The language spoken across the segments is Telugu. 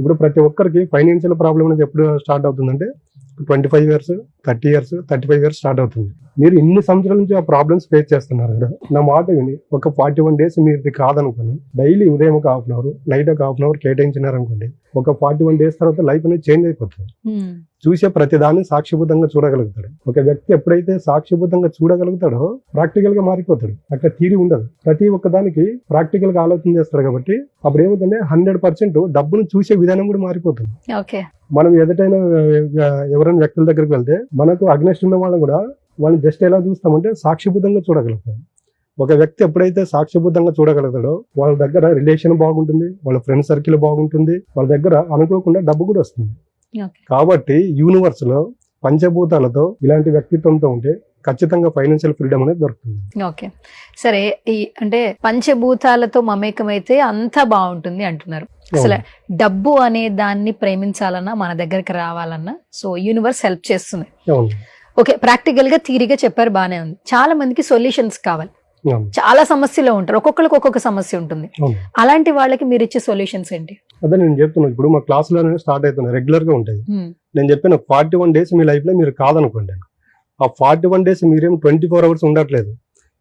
ఇప్పుడు ప్రతి ఒక్కరికి ఫైనాన్షియల్ ప్రాబ్లం అనేది ఎప్పుడు స్టార్ట్ అవుతుందంటే twenty five years thirty years thirty five years start అవుతుంది. మీరు ఇన్ని సంవత్సరాల నుంచి ఆ ప్రాబ్లమ్స్ ఫేస్ చేస్తున్నారు కదా. నా మాట విని ఒక ఫార్టీ వన్ డేస్ మీరు ఇది కాదనుకోని డైలీ ఉదయం ఒక హాఫ్ అన్ అవర్ నైట్ ఒక హాఫ్ అన్ అవర్ కేటాయించినారనుకోండి ఒక ఫార్టీ వన్ డేస్ తర్వాత లైఫ్ అనేది చేంజ్ అయిపోతుంది. చూసే ప్రతిదాన్ని సాక్షిభూతంగా చూడగలుగుతాడు. ఒక వ్యక్తి ఎప్పుడైతే సాక్షిభూతంగా చూడగలుగుతాడో ప్రాక్టికల్గా మారిపోతాడు. అక్కడ తీరి ఉండదు. ప్రతి ఒక్కదానికి ప్రాక్టికల్గా ఆలోచన చేస్తాడు కాబట్టి అప్పుడు ఏమవుతుందంటే హండ్రెడ్ పర్సెంట్ డబ్బును చూసే విధానం కూడా మారిపోతుంది. ఓకే. మనం ఎదుటైన ఎవరైనా వ్యక్తుల దగ్గరికి వెళ్తే మనకు అగ్నెస్ట్ ఉన్న వాళ్ళని కూడా వాళ్ళని జస్ట్ ఎలా చూస్తామంటే సాక్షిభూతంగా చూడగలుగుతాం. ఒక వ్యక్తి ఎప్పుడైతే సాక్షిభూతంగా చూడగలుగుతాడో వాళ్ళ దగ్గర రిలేషన్ బాగుంటుంది వాళ్ళ ఫ్రెండ్ సర్కిల్ బాగుంటుంది వాళ్ళ దగ్గర అనుకోకుండా డబ్బు కూడా వస్తుంది. కాబట్టి యూనివర్స్లో పంచభూతాలతో ఇలాంటి వ్యక్తిత్వంతో ఉంటే ఖచ్చితంగా ఫైనాన్షియల్ ఫ్రీడమ్ అనేది దొరుకుతుంది. ఓకే. సరే ఈ అంటే పంచభూతాలతో మమేకమైతే అంతా బాగుంటుంది అంటున్నారు. అసలు డబ్బు అనే దాన్ని ప్రేమించాలన్నా మన దగ్గరికి రావాలన్నా సో యూనివర్స్ హెల్ప్ చేస్తుంది. ఓకే ప్రాక్టికల్గా థీరీగా చెప్పారు బానే ఉంది. చాలా మందికి సొల్యూషన్స్ కావాలి. చాలా సమస్యలు ఉంటారు. ఒక్కొక్కరికి ఒక్కొక్క సమస్య ఉంటుంది. అలాంటి వాళ్ళకి మీరు ఇచ్చే సొల్యూషన్స్ ఏంటి? అదే నేను చెప్తున్నాను ఇప్పుడు మా క్లాసులోనే స్టార్ట్ అవుతున్నాయి రెగ్యులర్గా ఉంటాయి నేను చెప్పిన ఫార్టీ వన్ డేస్ మీ లైఫ్లో మీరు కాదనుకోండి. ఆ ఫార్టీ వన్ డేస్ మీరేం ట్వంటీ ఫోర్ అవర్స్ ఉండట్లేదు.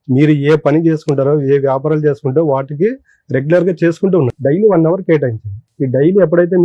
మీరు ఏ పని చేసుకుంటారో ఏ వ్యాపారాలు చేసుకుంటారో వాటికి రెగ్యులర్గా చేసుకుంటూ ఉన్నారు డైలీ వన్ అవర్ కేటాయించండి. ఈ డైలీ ఎప్పుడైతే